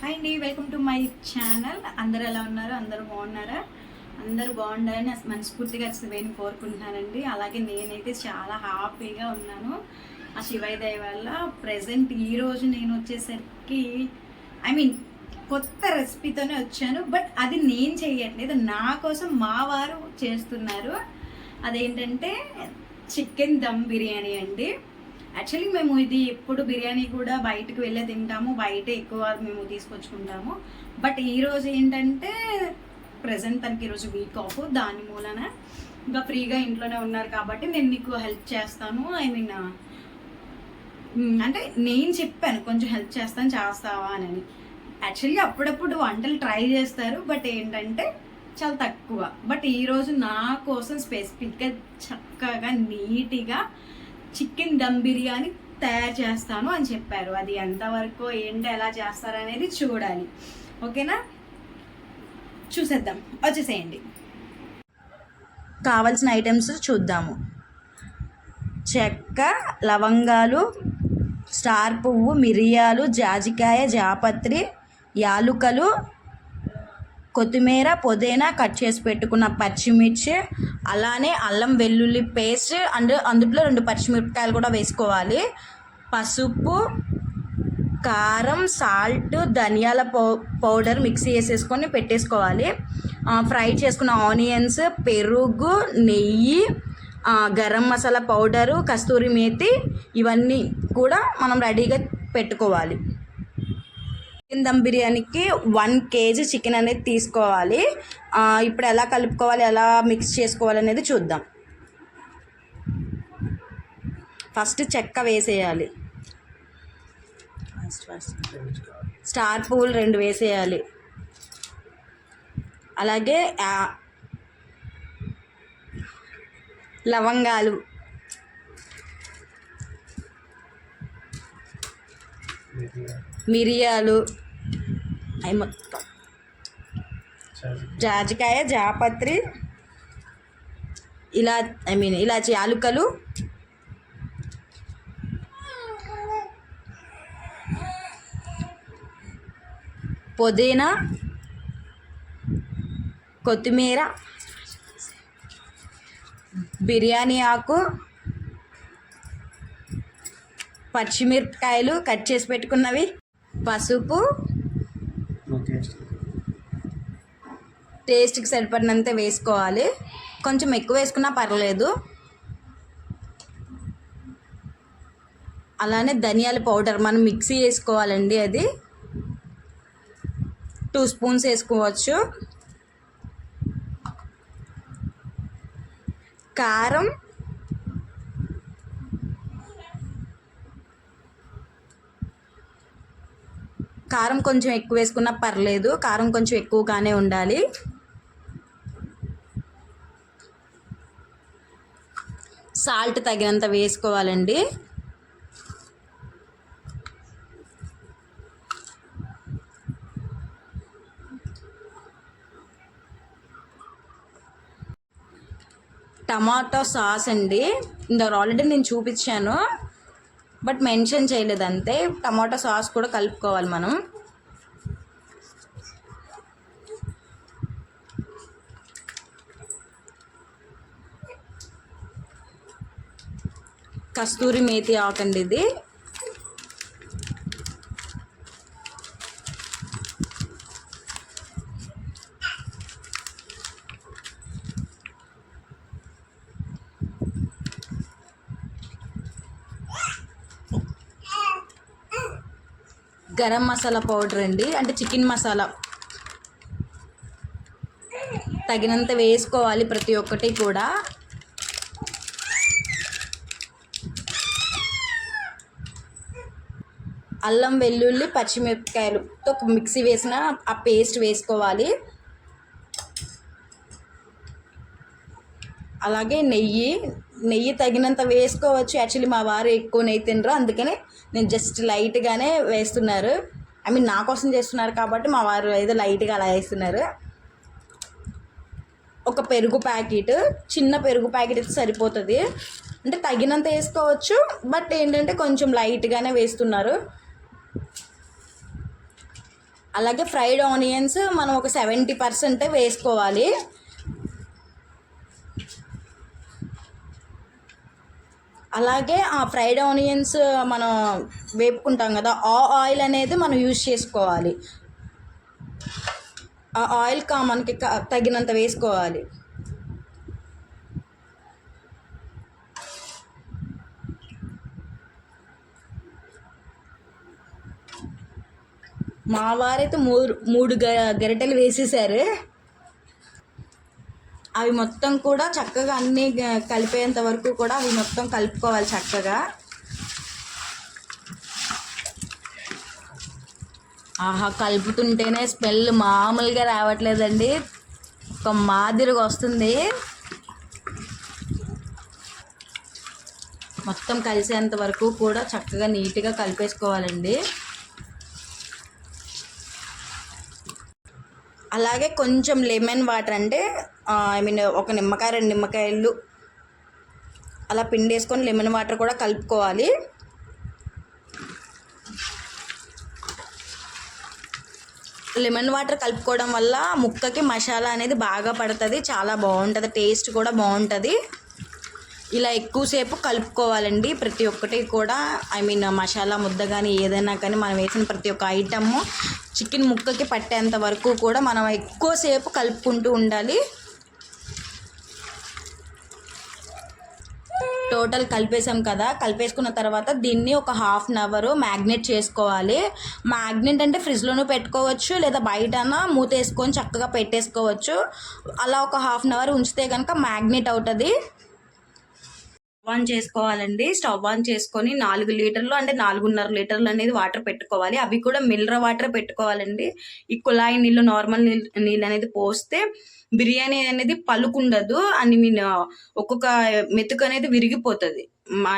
Hi అండి welcome to my channel అందరు ఎలా ఉన్నారు? అందరూ బాగున్నారా? అందరూ బాగుండాలని మనస్ఫూర్తిగా శివయ్యని కోరుకుంటున్నానండి. అలాగే నేనైతే చాలా హ్యాపీగా ఉన్నాను. ఆ శివయ్య దయ వల్ల ప్రజెంట్ ఈ రోజు నేను వచ్చేసరికి ఐ మీన్ కొత్త రెసిపీతోనే వచ్చాను. బట్ అది నేను చేయట్లేదు. నా కోసం మా వారు చేస్తున్నారు. అదేంటంటే చికెన్ దమ్ బిర్యానీ అండి. యాక్చువల్లీ మేము ఇది ఎప్పుడు బిర్యానీ కూడా బయటకు వెళ్ళే తింటాము. బయట ఎక్కువ మేము తీసుకొచ్చుకుంటాము. బట్ ఈ రోజు ఏంటంటే ప్రజెంట్ తనకి ఈరోజు వీక్ ఆఫ్ దాని మూలన ఇంకా ఫ్రీగా ఇంట్లోనే ఉన్నారు కాబట్టి నేను నీకు హెల్ప్ చేస్తాను. ఐ మీన్ అంటే నేను చెప్పాను కొంచెం హెల్ప్ చేస్తాను చేస్తావా? అని. యాక్చువల్లీ అప్పుడప్పుడు వంటలు ట్రై చేస్తారు. బట్ ఏంటంటే చాలా తక్కువ. బట్ ఈరోజు నా కోసం స్పెసిఫిక్గా చక్కగా నీట్గా చికెన్ దమ్ బిర్యానీ తయారు చేస్తాను అని చెప్పారు. అది ఎంతవరకు ఏంటి ఎలా చేస్తారు అనేది చూడాలి. ఓకేనా? చూసేద్దాం. వచ్చేసేయండి. కావాల్సిన ఐటమ్స్ చూద్దాము. చెక్క లవంగాలు స్టార్ పువ్వు మిరియాలు జాజికాయ జాపత్రి యాలుకలు కొత్తిమీర పుదీనా కట్ చేసి పెట్టుకున్న పచ్చిమిర్చి అలానే అల్లం వెల్లుల్లి పేస్ట్ అండ్ అందులో రెండు పచ్చిమిరపకాయలు కూడా వేసుకోవాలి. పసుపు కారం సాల్ట్ ధనియాల పౌ పౌడర్ మిక్సీ వేసేసుకొని పెట్టేసుకోవాలి. ఫ్రై చేసుకున్న ఆనియన్స్ పెరుగు నెయ్యి గరం మసాలా పౌడరు కస్తూరి మేతి ఇవన్నీ కూడా మనం రెడీగా పెట్టుకోవాలి. చికెన్ దమ్ బిర్యానీకి వన్ కేజీ చికెన్ అనేది తీసుకోవాలి. ఇప్పుడు ఎలా కలుపుకోవాలి ఎలా మిక్స్ చేసుకోవాలి అనేది చూద్దాం. ఫస్ట్ చెక్క వేసేయాలి. స్టార్ పువ్వులు రెండు వేసేయాలి. అలాగే లవంగాలు మిరియాలు. అవి మొత్తం. జాజికాయ జాపత్రి ఇలా ఐ మీన్ ఇలాచి యాలుకలు పుదీనా కొత్తిమీర బిర్యానీ ఆకు పచ్చిమిరపకాయలు కట్ చేసి పెట్టుకున్నవి. పసుపు. టేస్ట్కి సరిపడినంత వేసుకోవాలి. కొంచెం ఎక్కువ వేసుకున్నా పర్లేదు. అలానే ధనియాల పౌడర్ మనం మిక్సీ వేసుకోవాలండి అది. టూ స్పూన్స్ వేసుకోవచ్చు. కారం. కారం కొంచెం ఎక్కువ వేసుకున్నా పర్లేదు. కారం కొంచెం ఎక్కువగానే ఉండాలి. సాల్ట్ తగినంత వేసుకోవాలండి. టమాటో సాస్ అండి. ఇందాక ఆల్రెడీ నేను చూపించాను. బట్ మెన్షన్ చేయలేదు అంతే సాస్ కూడా కలుపుకోవాలి మనం. కస్తూరి మేతి ఆకండి ఇది. గరం మసాలా పౌడర్ అండి. అంటే చికెన్ మసాలా. తగినంత వేసుకోవాలి ప్రతి ఒక్కటి కూడా. అల్లం వెల్లుల్లి పచ్చిమిరపకాయలుతో మిక్సీ వేసిన ఆ పేస్ట్ వేసుకోవాలి. అలాగే నెయ్యి నెయ్యి తగినంత వేసుకోవచ్చు. యాక్చువల్లీ మా వారు ఎక్కువ నెయ్యి తినరు. అందుకని నేను జస్ట్ లైట్గానే వేస్తున్నారు. ఐ మీన్ నా కోసం చేస్తున్నారు కాబట్టి మా వారు ఏదో లైట్గా అలా వేస్తున్నారు. ఒక పెరుగు ప్యాకెట్ చిన్న పెరుగు ప్యాకెట్ అయితే సరిపోతుంది. అంటే తగినంత వేసుకోవచ్చు. బట్ ఏంటంటే కొంచెం లైట్గానే వేస్తున్నారు. అలాగే ఫ్రైడ్ ఆనియన్స్ మనం ఒక సెవెంటీ పర్సెంటే వేసుకోవాలి. అలాగే ఆ ఫ్రైడ్ ఆనియన్స్ మనం వేపుకుంటాం కదా ఆ ఆయిల్ అనేది మనం యూజ్ చేసుకోవాలి. ఆ ఆయిల్ కా మనకి తగినంత వేసుకోవాలి. మా వారైతే మూడు మూడు గ- గరిటెలు వేసేసారు. అవి మొత్తం కూడా చక్కగా అన్నీ కలిపేంత వరకు కూడా అవి మొత్తం కలుపుకోవాలి చక్కగా. ఆహా కలుపుతుంటేనే స్మెల్ మామూలుగా రావట్లేదండి. ఒక మాదిరిగా వస్తుంది. మొత్తం కలిసేంత వరకు కూడా చక్కగా నీట్గా కలిపేసుకోవాలండి. అలాగే కొంచెం లెమన్ వాటర్ అంటే ఐ మీన్ ఒక నిమ్మకాయ రెండు నిమ్మకాయలు అలా పిండేసుకొని లెమన్ వాటర్ కూడా కలుపుకోవాలి. లెమన్ వాటర్ కలుపుకోవడం వల్ల ముక్కకి మసాలా అనేది బాగా పడుతుంది చాలా బాగుంటుంది టేస్ట్ కూడా బాగుంటుంది. ఇలా ఎక్కువసేపు కలుపుకోవాలండి. ప్రతి ఒక్కటి కూడా ఐ మీన్ మసాలా ముద్ద కానీ ఏదైనా కానీ మనం వేసిన ప్రతి ఒక్క ఐటమ్ చికెన్ ముక్కకి పట్టేంత వరకు కూడా మనం ఎక్కువసేపు కలుపుకుంటూ ఉండాలి. టోటల్ కలిపేసాం కదా. కలిపేసుకున్న తర్వాత దీన్ని ఒక హాఫ్ అన్ అవర్ మ్యాగ్నెట్ చేసుకోవాలి. మ్యాగ్నెట్ అంటే ఫ్రిడ్జ్లోనూ పెట్టుకోవచ్చు లేదా బయటన మూత వేసుకొని చక్కగా పెట్టేసుకోవచ్చు. అలా ఒక హాఫ్ అన్ అవర్ ఉంచితే కనుక మ్యాగ్నెట్ అవుతుంది. ఆన్ చేసుకోవాలండి. స్టవ్ ఆన్ చేసుకొని నాలుగు లీటర్లు అంటే నాలుగున్నర లీటర్లు అనేది వాటర్ పెట్టుకోవాలి. అవి కూడా మిల్ర వాటర్ పెట్టుకోవాలండి. ఈ కుళాయి నీళ్ళు నార్మల్ నీళ్ళు నీళ్ళు అనేది పోస్తే బిర్యానీ అనేది పలుకుండదు. అని మీన్ ఒక్కొక్క మెతుకు అనేది విరిగిపోతుంది. మా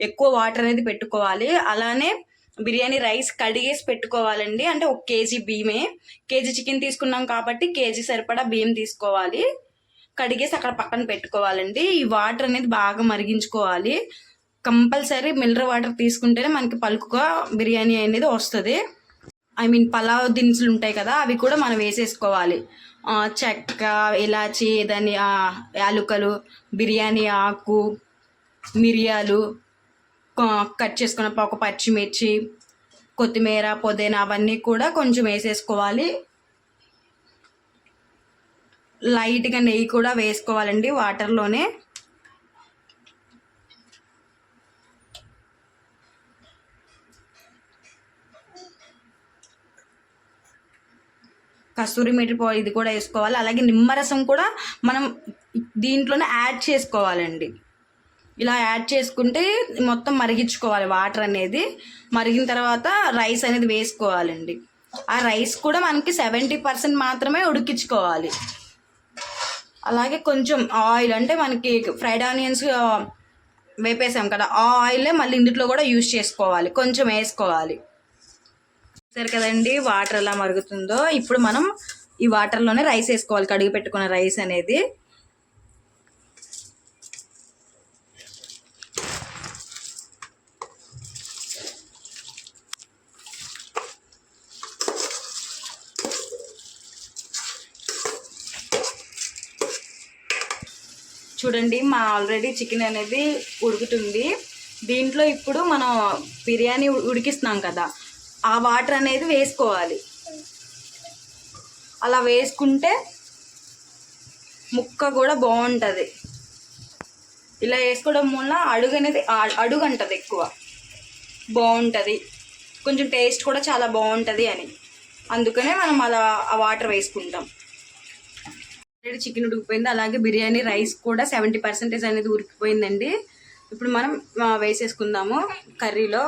ఎక్కువ వాటర్ అనేది పెట్టుకోవాలి. అలానే బిర్యానీ రైస్ కడిగేసి పెట్టుకోవాలండి. అంటే ఒక కేజీ బియ్యమే. కేజీ చికెన్ తీసుకున్నాం కాబట్టి కేజీ సరిపడా బియ్యం తీసుకోవాలి. కడిగేసి అక్కడ పక్కన పెట్టుకోవాలండి. ఈ వాటర్ అనేది బాగా మరిగించుకోవాలి. కంపల్సరీ మినరల్ వాటర్ తీసుకుంటేనే మనకి పలుకుగా బిర్యానీ అనేది వస్తుంది. ఐ మీన్ పలావ్ దినుసులు ఉంటాయి కదా అవి కూడా మనం వేసేసుకోవాలి. చెక్క ఇలాచి దాని యాలుకలు బిర్యానీ ఆకు మిరియాలు కట్ చేసుకున్న ఒక పచ్చిమిర్చి కొత్తిమీర పుదీనా అవన్నీ కూడా కొంచెం వేసేసుకోవాలి. లైట్గా నెయ్యి కూడా వేసుకోవాలండి వాటర్లోనే. కస్తూరి మెట్టి ఇది కూడా వేసుకోవాలి. అలాగే నిమ్మరసం కూడా మనం దీంట్లోనే యాడ్ చేసుకోవాలండి. ఇలా యాడ్ చేసుకుంటే మొత్తం మరిగించుకోవాలి వాటర్ అనేది. మరిగిన తర్వాత రైస్ అనేది వేసుకోవాలండి. ఆ రైస్ కూడా మనకి సెవెంటీ పర్సెంట్ మాత్రమే ఉడికించుకోవాలి. అలాగే కొంచెం ఆయిల్ అంటే మనకి ఫ్రైడ్ ఆనియన్స్ వేపేసాం కదా ఆ ఆయిలే మళ్ళీ ఇందులో కూడా యూజ్ చేసుకోవాలి కొంచెం వేసుకోవాలి. సరే కదండి వాటర్ ఎలా మరుగుతుందో. ఇప్పుడు మనం ఈ వాటర్లోనే రైస్ వేసుకోవాలి కడిగి పెట్టుకున్న రైస్ అనేది. చూడండి మా ఆల్రెడీ చికెన్ అనేది ఉడుకుతుంది. దీంట్లో ఇప్పుడు మనం బిర్యానీ ఉడికిస్తున్నాం కదా ఆ వాటర్ అనేది వేసుకోవాలి. అలా వేసుకుంటే ముక్క కూడా బాగుంటుంది. ఇలా వేసుకోవడం వల్ల అడుగు అనేది అడుగు అంటది ఎక్కువ. బాగుంటుంది. కొంచెం టేస్ట్ కూడా చాలా బాగుంటుంది అని. అందుకనే మనం అలా ఆ వాటర్ వేసుకుంటాం. ఆల్రెడీ చికెన్ ఉడికిపోయింది. అలాగే బిర్యానీ రైస్ కూడా సెవెంటీ పర్సెంటేజ్ అనేది ఉడికిపోయిందండి. ఇప్పుడు మనం వేసేసుకుందాము కర్రీలో.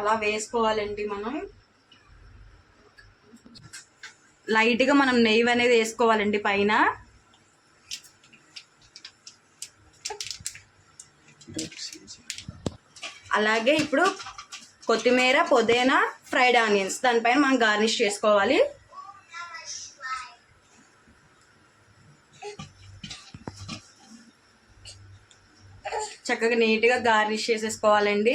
అలా వేసుకోవాలండి మనం. లైట్గా మనం నెయ్యి అనేది వేసుకోవాలండి పైన. అలాగే ఇప్పుడు కొత్తిమీర పుదీనా ఫ్రైడ్ ఆనియన్స్. దానిపైన మనం గార్నిష్ చేసుకోవాలి. చక్కగా నీట్గా గార్నిష్ చేసేసుకోవాలండి.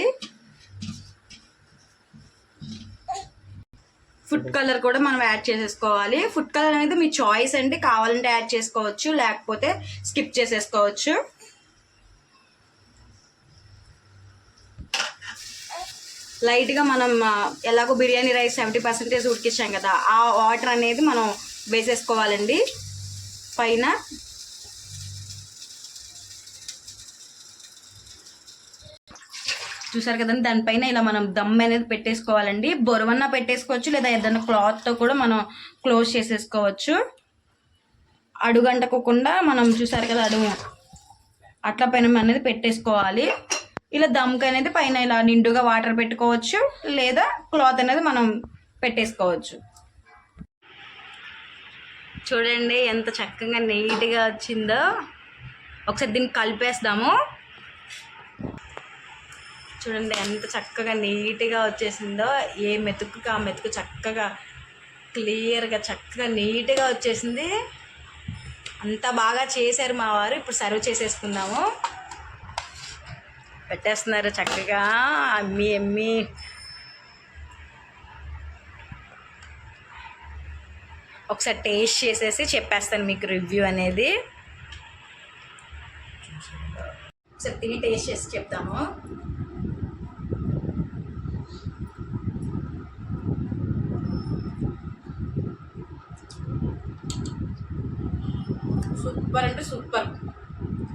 ఫుడ్ కలర్ కూడా మనం యాడ్ చేసేసుకోవాలి. ఫుడ్ కలర్ అనేది మీ చాయిస్ అండి. కావాలంటే యాడ్ చేసుకోవచ్చు లేకపోతే స్కిప్ చేసేసుకోవచ్చు. లైట్గా మనం ఎలాగో బిర్యానీ రైస్ సెవెంటీ పర్సెంటేజ్ ఉడికించాం కదా ఆ వాటర్ అనేది మనం వేసేసుకోవాలండి పైన చూసారు కదండి దానిపైన ఇలా మనం దమ్ అనేది పెట్టేసుకోవాలండి. బొరవన్న పెట్టేసుకోవచ్చు లేదా ఏదైనా క్లాత్తో కూడా మనం క్లోజ్ చేసేసుకోవచ్చు. అడుగంటకోకుండా మనం చూసారు కదా అడుగు. అట్లా పైన అనేది పెట్టేసుకోవాలి. ఇలా దమ్కి అనేది పైన ఇలా నిండుగా వాటర్ పెట్టుకోవచ్చు లేదా క్లాత్ అనేది మనం పెట్టేసుకోవచ్చు. చూడండి ఎంత చక్కగా నీట్గా వచ్చిందో. ఒకసారి దీన్ని కలిపేస్తాము. చూడండి ఎంత చక్కగా నీట్గా వచ్చేసిందో ఏ మెతుకుకి ఆ మెతుకు చక్కగా క్లియర్గా చక్కగా నీట్గా వచ్చేసింది. అంత బాగా చేశారు మా వారు ఇప్పుడు సర్వ్ చేసేసుకుందాము. పెట్టేస్తున్నారు చక్కగా అమ్మి అమ్మి. ఒకసారి టేస్ట్ చేసేసి చెప్పేస్తాను మీకు రివ్యూ అనేది. ఒకసారి తిని టేస్ట్ చేసి చెప్తాము. సూపర్ అంటే సూపర్.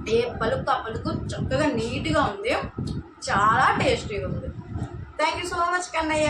ఏ పలుకు ఆ పలుకు చక్కగా నీట్గా ఉంది. చాలా టేస్టీగా ఉంది. Thank you so much Kannayya.